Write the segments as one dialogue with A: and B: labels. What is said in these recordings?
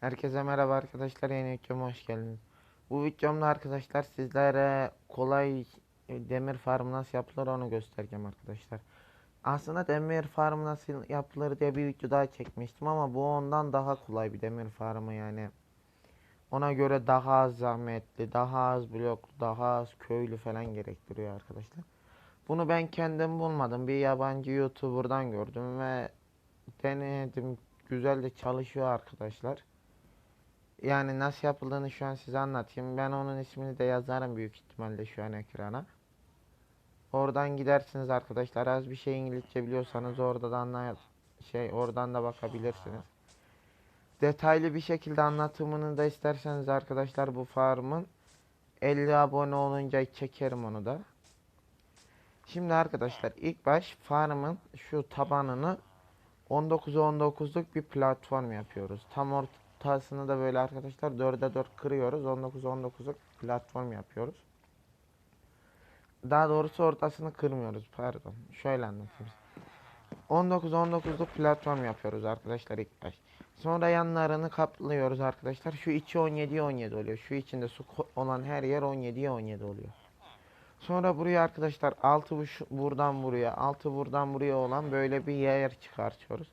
A: Herkese merhaba arkadaşlar yeni videoma hoş geldiniz. Bu videomda arkadaşlar sizlere kolay demir farmı nasıl yapılır onu göstereceğim arkadaşlar. Aslında demir farmı nasıl yapılır diye bir video daha çekmiştim ama bu ondan daha kolay bir demir farmı yani. Ona göre daha az zahmetli, daha az bloklu, daha az köylü falan gerektiriyor arkadaşlar. Bunu ben kendim bulmadım. Bir yabancı YouTuber'dan gördüm ve denedim. Güzel de çalışıyor arkadaşlar. Yani nasıl yapıldığını şu an size anlatayım. Ben onun ismini de yazarım büyük ihtimalle şu an ekrana. Oradan gidersiniz arkadaşlar. Az bir şey İngilizce biliyorsanız orada da anlay şey oradan da bakabilirsiniz. Detaylı bir şekilde anlatımını da isterseniz arkadaşlar bu farmın 50 abone olunca çekerim onu da. Şimdi arkadaşlar ilk baş farmın şu tabanını 19'a 19'luk bir platform yapıyoruz. Tam ortasını da böyle arkadaşlar 4'e 4 kırıyoruz. 19'a 19'luk platform yapıyoruz. Daha doğrusu ortasını kırmıyoruz. Pardon. Şöyle anlatayım. 19 19'luk platform yapıyoruz arkadaşlar ilk baş. Sonra yanlarını kaplıyoruz arkadaşlar. Şu içi 17 17 oluyor. Şu içinde su olan her yer 17 17 oluyor. Sonra buraya arkadaşlar altı bu şu- buradan buraya, altı buradan buraya olan böyle bir yer çıkartıyoruz.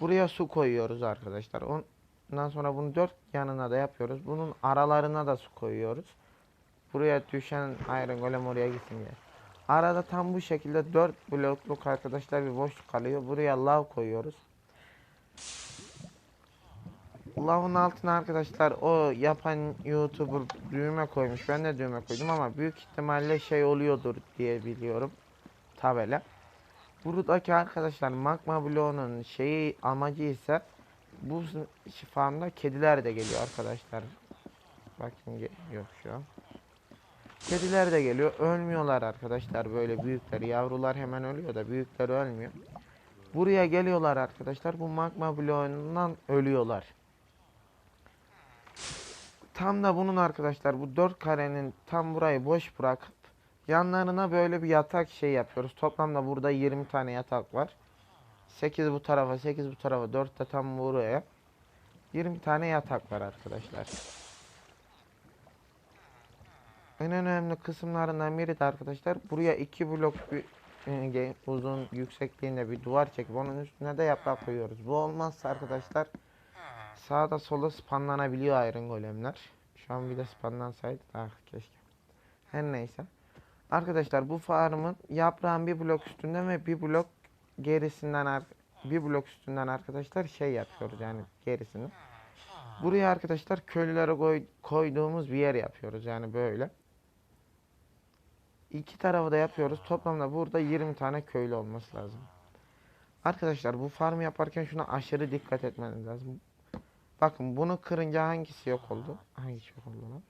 A: Buraya su koyuyoruz arkadaşlar. Ondan sonra bunu dört yanına da yapıyoruz. Bunun aralarına da su koyuyoruz. Buraya düşen Iron Golem oraya gitsin diye. Arada tam bu şekilde 4 blokluk arkadaşlar bir boşluk kalıyor. Buraya lav koyuyoruz. Lavın altına arkadaşlar o yapan YouTuber düğme koymuş. Ben de düğme koydum ama büyük ihtimalle şey oluyordur diye biliyorum. Tabela. Buradaki arkadaşlar magma bloğunun şeyi amacı ise bu farmda kediler de geliyor arkadaşlar. Bakın ge- yok şu an. Kediler de geliyor. Ölmüyorlar arkadaşlar böyle büyükler. Yavrular hemen ölüyor da büyükler ölmüyor. Buraya geliyorlar arkadaşlar. Bu magma bloğundan ölüyorlar. Tam da bunun arkadaşlar bu dört karenin tam burayı boş bırakıp yanlarına böyle bir yatak şey yapıyoruz. Toplamda burada 20 tane yatak var. 8 bu tarafa 8 bu tarafa 4 de tam buraya. 20 tane yatak var arkadaşlar. En önemli kısımlarından biri de arkadaşlar buraya iki blok bir e, uzun yüksekliğinde bir duvar çekip onun üstüne de yaprak koyuyoruz. Bu olmazsa arkadaşlar sağda solda spanlanabiliyor Iron Golemler. Şu an bir de spanlansaydı ah keşke. Her neyse. Arkadaşlar bu farmın yaprağın bir blok üstünden ve bir blok gerisinden bir blok üstünden arkadaşlar şey yapıyoruz yani gerisini. Buraya arkadaşlar köylülere koy- koyduğumuz bir yer yapıyoruz yani böyle. İki tarafı da yapıyoruz. Toplamda burada 20 tane köylü olması lazım. Arkadaşlar bu farm yaparken şuna aşırı dikkat etmeniz lazım. Bakın bunu kırınca hangisi yok oldu? Hangisi yok oldu lan?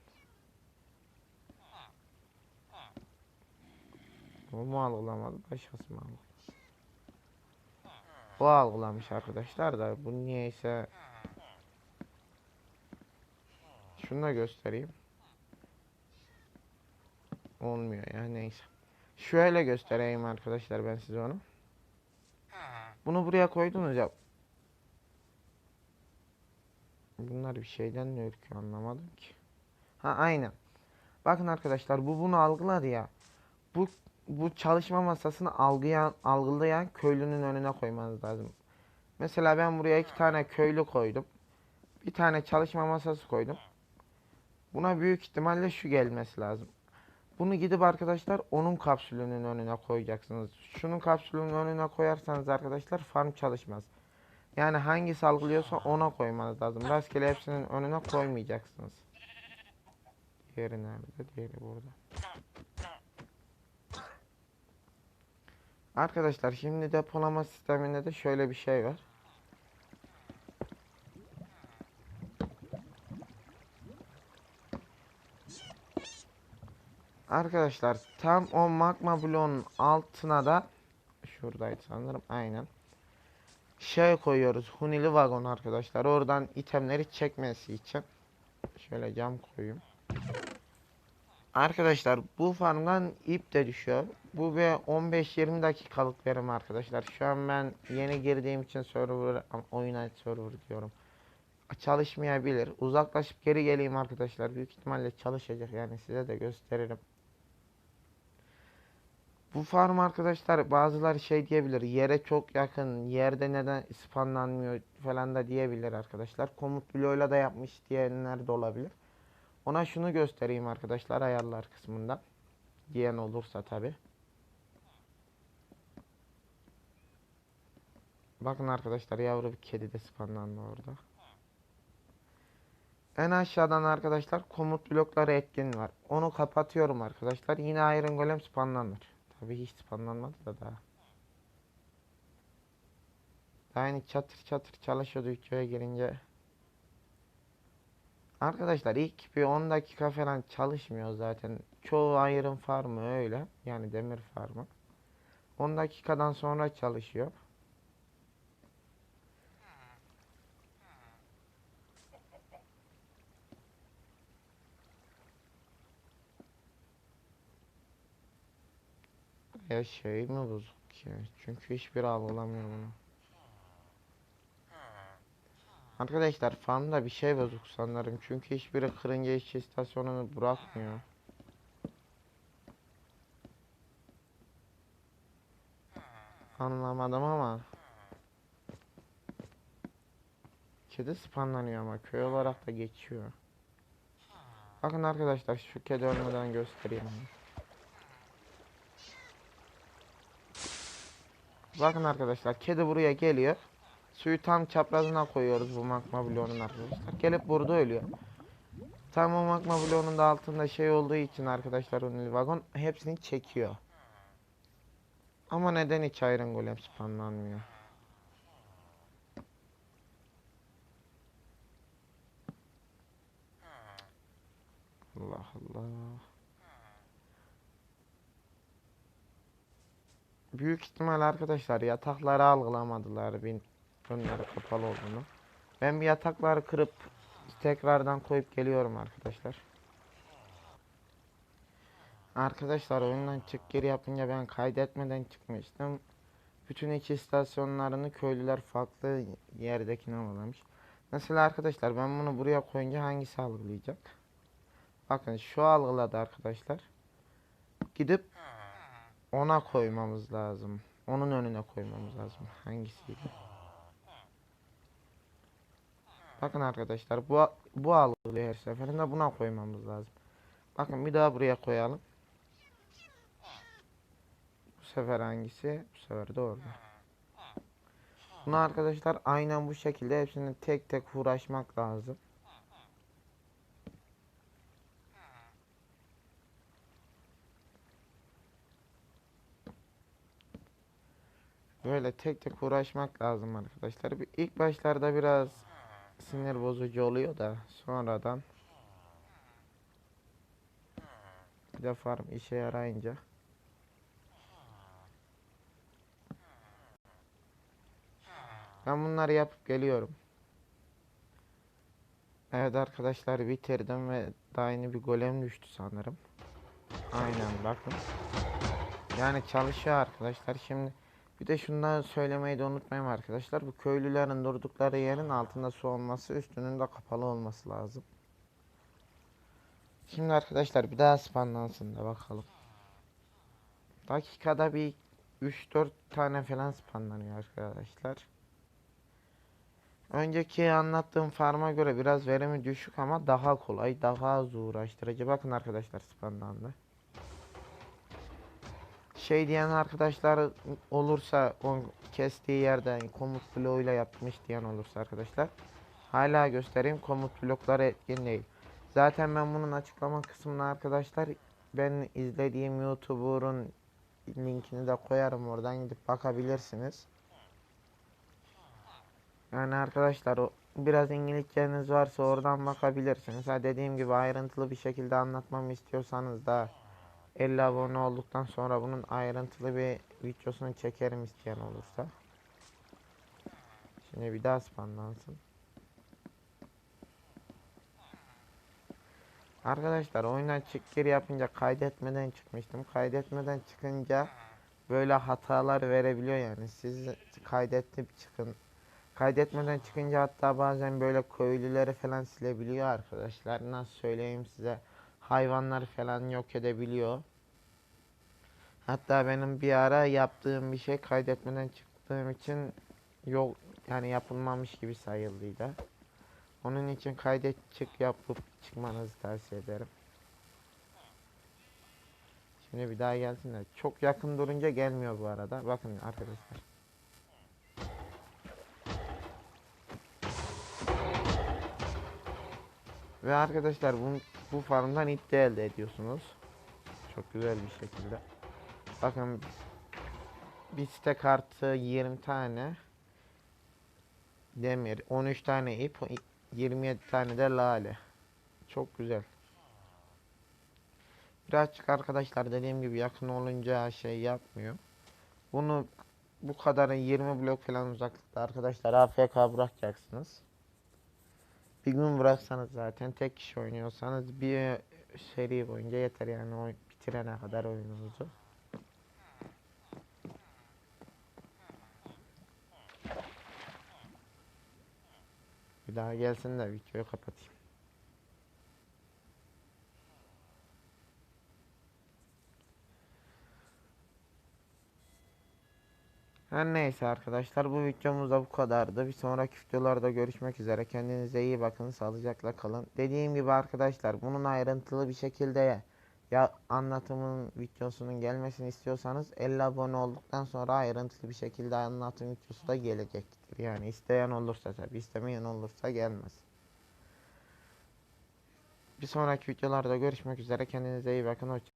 A: Bu mu algılamadı? Başkası algıladı? Bu algılamış arkadaşlar da bu niyeyse şunu da göstereyim. Olmuyor ya neyse. Şöyle göstereyim arkadaşlar ben size onu. Bunu buraya koydunuz ya. Bunlar bir şeyden mi ürküyor anlamadım ki. Ha aynen. Bakın arkadaşlar bu bunu algıladı ya. Bu bu çalışma masasını algılayan, algılayan köylünün önüne koymanız lazım. Mesela ben buraya iki tane köylü koydum. Bir tane çalışma masası koydum. Buna büyük ihtimalle şu gelmesi lazım. Bunu gidip arkadaşlar onun kapsülünün önüne koyacaksınız. Şunun kapsülünün önüne koyarsanız arkadaşlar farm çalışmaz. Yani hangi salgılıyorsa ona koymanız lazım. Rastgele hepsinin önüne koymayacaksınız. Diğeri nerede? Diğeri burada. Arkadaşlar şimdi depolama sisteminde de şöyle bir şey var. Arkadaşlar tam o magma bloğunun altına da şuradaydı sanırım aynen. Şey koyuyoruz hunili vagon arkadaşlar oradan itemleri çekmesi için. Şöyle cam koyayım. Arkadaşlar bu farmdan ip de düşüyor. Bu bir 15-20 dakikalık verim arkadaşlar. Şu an ben yeni girdiğim için server oyuna server diyorum. Çalışmayabilir. Uzaklaşıp geri geleyim arkadaşlar. Büyük ihtimalle çalışacak yani size de gösteririm. Bu farm arkadaşlar bazıları şey diyebilir. Yere çok yakın. Yerde neden spawnlanmıyor falan da diyebilir arkadaşlar. Komut bloğuyla da yapmış diyenler de olabilir. Ona şunu göstereyim arkadaşlar ayarlar kısmından. Diyen olursa tabi. Bakın arkadaşlar yavru bir kedi de spawnlandı orada. En aşağıdan arkadaşlar komut blokları etkin var. Onu kapatıyorum arkadaşlar. Yine Iron Golem spawnlanır. Tabi hiç spawnlanmadı da daha. Daha yeni çatır çatır çalışıyordu videoya girince. Arkadaşlar ilk bir 10 dakika falan çalışmıyor zaten. Çoğu Iron Farm'ı öyle. Yani demir farmı. 10 dakikadan sonra çalışıyor. Ya şey mi bozuk ya? Çünkü hiçbir algılamıyor bunu. Arkadaşlar farmda bir şey bozuk sanırım. Çünkü hiçbiri kırınca işçi istasyonunu bırakmıyor. Anlamadım ama. Kedi spawnlanıyor ama köy olarak da geçiyor. Bakın arkadaşlar şu kedi ölmeden göstereyim. Bakın arkadaşlar kedi buraya geliyor. Suyu tam çaprazına koyuyoruz bu magma bloğunun arkadaşlar. Gelip burada ölüyor. Tam o magma bloğunun da altında şey olduğu için arkadaşlar ünlü vagon hepsini çekiyor. Ama neden hiç Iron Golem spawnlanmıyor? Allah Allah. Büyük ihtimal arkadaşlar yatakları algılamadılar bin önleri kapalı olduğunu. Ben bir yatakları kırıp tekrardan koyup geliyorum arkadaşlar. Arkadaşlar oyundan çık geri yapınca ben kaydetmeden çıkmıştım. Bütün iki istasyonlarını köylüler farklı yerdekine algılamış. Mesela arkadaşlar ben bunu buraya koyunca hangisi algılayacak? Bakın şu algıladı arkadaşlar. Gidip ona koymamız lazım. Onun önüne koymamız lazım. Hangisiydi? Bakın arkadaşlar bu bu algılıyor her seferinde buna koymamız lazım. Bakın bir daha buraya koyalım. Bu sefer hangisi? Bu sefer de orada. Bunu arkadaşlar aynen bu şekilde hepsini tek tek uğraşmak lazım. Böyle tek tek uğraşmak lazım arkadaşlar. İlk başlarda biraz sinir bozucu oluyor da sonradan bir de farm işe yarayınca ben bunları yapıp geliyorum. Evet arkadaşlar bitirdim ve daha yeni bir golem düştü sanırım. Aynen bakın. Yani çalışıyor arkadaşlar. Şimdi bir de şundan söylemeyi de unutmayayım arkadaşlar. Bu köylülerin durdukları yerin altında su olması, üstünün de kapalı olması lazım. Şimdi arkadaşlar bir daha spawnlansın da bakalım. Dakikada bir 3-4 tane falan spawnlanıyor arkadaşlar. Önceki anlattığım farma göre biraz verimi düşük ama daha kolay, daha az uğraştırıcı. Bakın arkadaşlar spawnlandı şey diyen arkadaşlar olursa o kestiği yerden komut bloğuyla yapmış diyen olursa arkadaşlar hala göstereyim komut blokları etkin değil. Zaten ben bunun açıklama kısmına arkadaşlar ben izlediğim YouTuber'ın linkini de koyarım oradan gidip bakabilirsiniz. Yani arkadaşlar o biraz İngilizceniz varsa oradan bakabilirsiniz. Ha dediğim gibi ayrıntılı bir şekilde anlatmamı istiyorsanız da 50 abone olduktan sonra bunun ayrıntılı bir videosunu çekerim isteyen olursa. Şimdi bir daha spawnlansın. Arkadaşlar oyundan çık geri yapınca kaydetmeden çıkmıştım. Kaydetmeden çıkınca böyle hatalar verebiliyor yani. Siz kaydetip çıkın. Kaydetmeden çıkınca hatta bazen böyle köylüleri falan silebiliyor arkadaşlar. Nasıl söyleyeyim size? Hayvanları falan yok edebiliyor. Hatta benim bir ara yaptığım bir şey kaydetmeden çıktığım için yok yani yapılmamış gibi sayıldıydı. Onun için kaydet çık yapıp çıkmanızı tavsiye ederim. Şimdi bir daha gelsinler. Çok yakın durunca gelmiyor bu arada. Bakın arkadaşlar. Ve arkadaşlar bu, bu farmdan ip de elde ediyorsunuz. Çok güzel bir şekilde. Bakın bir site kartı 20 tane demir, 13 tane ip, 27 tane de lale. Çok güzel. Birazcık arkadaşlar dediğim gibi yakın olunca şey yapmıyor. Bunu bu kadarı 20 blok falan uzaklıkta arkadaşlar AFK bırakacaksınız. Bir gün bıraksanız zaten tek kişi oynuyorsanız bir seri boyunca yeter yani o bitirene kadar oyununuzu. Bir daha gelsin de videoyu kapatayım. Her neyse arkadaşlar bu videomuz da bu kadardı. Bir sonraki videolarda görüşmek üzere. Kendinize iyi bakın. Sağlıcakla kalın. Dediğim gibi arkadaşlar bunun ayrıntılı bir şekilde ya anlatımın videosunun gelmesini istiyorsanız 50 abone olduktan sonra ayrıntılı bir şekilde anlatım videosu da gelecektir. Yani isteyen olursa tabi istemeyen olursa gelmez. Bir sonraki videolarda görüşmek üzere. Kendinize iyi bakın. Hoşça